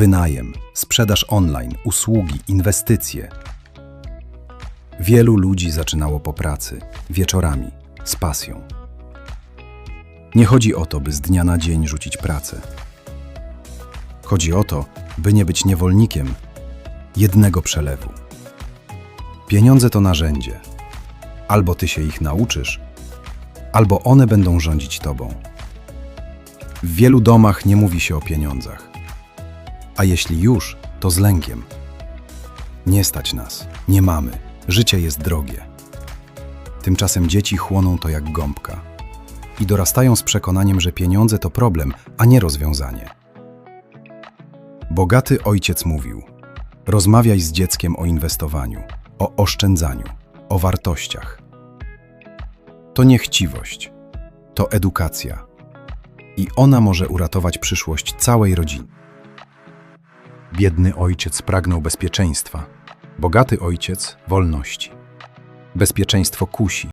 wynajem, sprzedaż online, usługi, inwestycje. Wielu ludzi zaczynało po pracy, wieczorami, z pasją. Nie chodzi o to, by z dnia na dzień rzucić pracę. Chodzi o to, by nie być niewolnikiem jednego przelewu. Pieniądze to narzędzie. Albo ty się ich nauczysz, albo one będą rządzić tobą. W wielu domach nie mówi się o pieniądzach. A jeśli już, to z lękiem. Nie stać nas, nie mamy, życie jest drogie. Tymczasem dzieci chłoną to jak gąbka i dorastają z przekonaniem, że pieniądze to problem, a nie rozwiązanie. Bogaty ojciec mówił: Rozmawiaj z dzieckiem o inwestowaniu, o oszczędzaniu, o wartościach. To nie chciwość, to edukacja. I ona może uratować przyszłość całej rodziny. Biedny ojciec pragnął bezpieczeństwa, bogaty ojciec wolności. Bezpieczeństwo kusi,